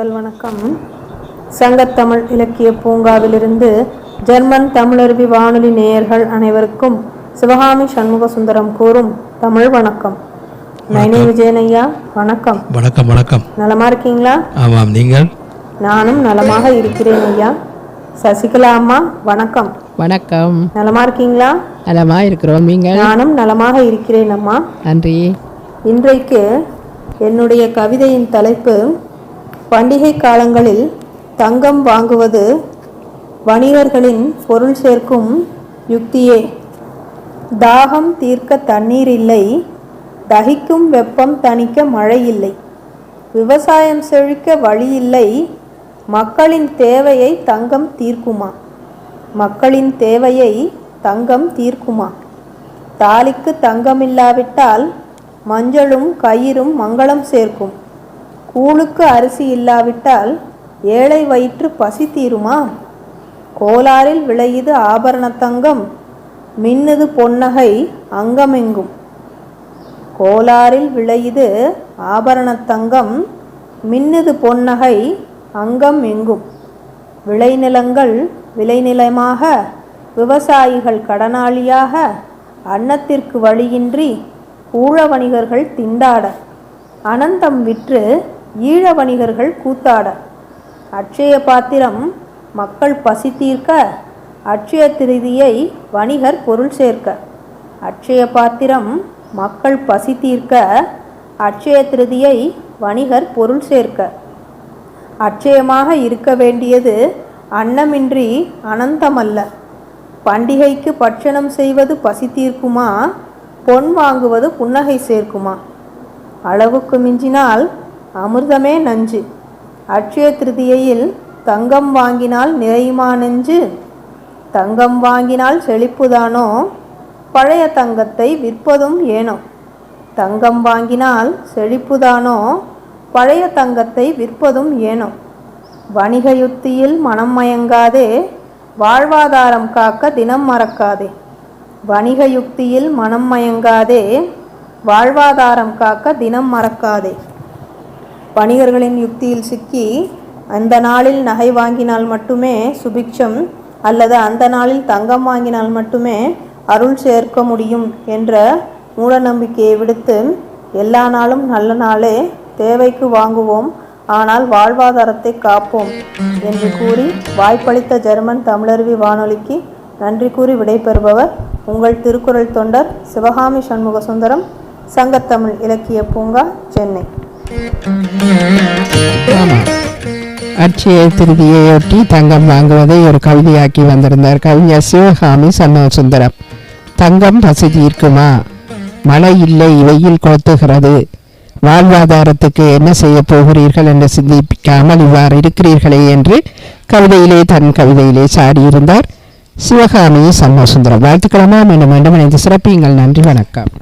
முதல் வணக்கம். சங்கத்தமிழ் இலக்கிய பூங்காவிலிருந்து ஜெர்மன் தமிழருவி வானொலி நேயர்கள் அனைவருக்கும் சிவகாமி சண்முக சுந்தரம் கூறும் தமிழ் வணக்கம். நைனி விஜயன் ஐயா வணக்கம். வணக்கம் வணக்கம். நலமா இருக்கீங்களா? ஆமாம் நீங்கள்? நானும் நலமாக இருக்கிறேன் ஐயா. சசிகலா அம்மா வணக்கம். வணக்கம். நலமா இருக்கீங்களா? நலமா இருக்கிறோம் நீங்கள்? நானும் நலமாக இருக்கிறேன் அம்மா. நன்றி. இன்றைக்கு என்னுடைய கவிதையின் தலைப்பு பண்டிகை காலங்களில் தங்கம் வாங்குவது வணிகர்களின் பொருள் சேர்க்கும் யுக்தியே. தாகம் தீர்க்க தண்ணீர் இல்லை தகிக்கும் வெப்பம் தணிக்க மழை இல்லை. விவசாயம் செழிக்க வழி இல்லை மக்களின் தேவையை தங்கம் தீர்க்குமா? மக்களின் தேவையை தங்கம் தீர்க்குமா? தாலிக்கு தங்கம் இல்லாவிட்டால் மஞ்சளும் கயிறும் மங்களம் சேர்க்கும். கூழுக்கு அரிசி இல்லாவிட்டால் ஏழை வயிற்று பசி தீருமா? கோலாரில் விளையுது ஆபரண தங்கம் மின்னுது பொன்னகை அங்கமெங்கும். கோலாரில் விளையுது ஆபரண தங்கம் மின்னுது பொன்னகை அங்கம் எங்கும் விளைநிலங்கள் விளைநிலமாக விவசாயிகள் கடனாளியாக அன்னத்திற்கு வழியின்றி ஊழ வணிகர்கள் திண்டாட. அனந்தம் விற்று ஈழ வணிகர்கள் கூத்தாட. அட்சய பாத்திரம் மக்கள் பசி தீர்க்க அட்சய திருதியை வணிகர் பொருள் சேர்க்க. அட்சய பாத்திரம் மக்கள் பசி தீர்க்க அட்சய திருதியை வணிகர் பொருள் சேர்க்க. அட்சயமாக இருக்க வேண்டியது அன்னமின்றி அனந்தமல்ல. பண்டிகைக்கு பட்சணம் செய்வது பசி தீர்க்குமா பொன் வாங்குவது புன்னகை சேர்க்குமா? அளவுக்கு மிஞ்சினால் அமிர்தமே நஞ்சு. அட்சய திருதியையில் தங்கம் வாங்கினால் நிறையுமா நெஞ்சு? தங்கம் வாங்கினால் செழிப்புதானோ? பழைய தங்கத்தை விற்பதும் ஏனோ? தங்கம் வாங்கினால் செழிப்புதானோ? பழைய தங்கத்தை விற்பதும் ஏனோ? வணிக யுத்தியில் மனம் மயங்காதே வாழ்வாதாரம் காக்க தினம் மறக்காதே. வணிக யுக்தியில் மனம் மயங்காதே வாழ்வாதாரம் காக்க தினம் மறக்காதே. வணிகர்களின் யுக்தியில் சிக்கி அந்த நாளில் நகை வாங்கினால் மட்டுமே சுபிக்ஷம் அல்லது அந்த நாளில் தங்கம் வாங்கினால் மட்டுமே அருள் சேர்க்க முடியும் என்ற மூடநம்பிக்கையை விடுத்து எல்லா நாளும் நல்ல நாளே தேவைக்கு வாங்குவோம் ஆனால் வாழ்வாதாரத்தை காப்போம் என்று கூறி வாய்ப்பளித்த ஜெர்மன் தமிழருவி வானொலிக்கு நன்றி கூறி விடைபெறுபவர் உங்கள் திருக்குறள் தொண்டர் சிவகாமி சண்முக சுந்தரம் சங்கத்தமிழ் இலக்கிய பூங்கா சென்னை. ஆமாம் திருதியையொட்டி தங்கம் வாங்குவதை ஒரு கவிதையாக்கி வந்திருந்தார் கவிஞர் சிவகாமி சண்முக தங்கம் பசி தீர்க்குமா? மழை இல்லை வெயில் கொளுத்துகிறது. வாழ்வாதாரத்துக்கு என்ன செய்ய போகிறீர்கள் என்று சிந்திக்காமல் இவ்வாறு இருக்கிறீர்களே என்று கவிதையிலே தன் கவிதையிலே சாடியிருந்தார் சிவகாமி சண்முக வாழ்த்துக்கிழமா வாழ்த்துக்களமா மீண்டும் மீண்டும் இணைந்து சிறப்பியுங்கள். நன்றி வணக்கம்.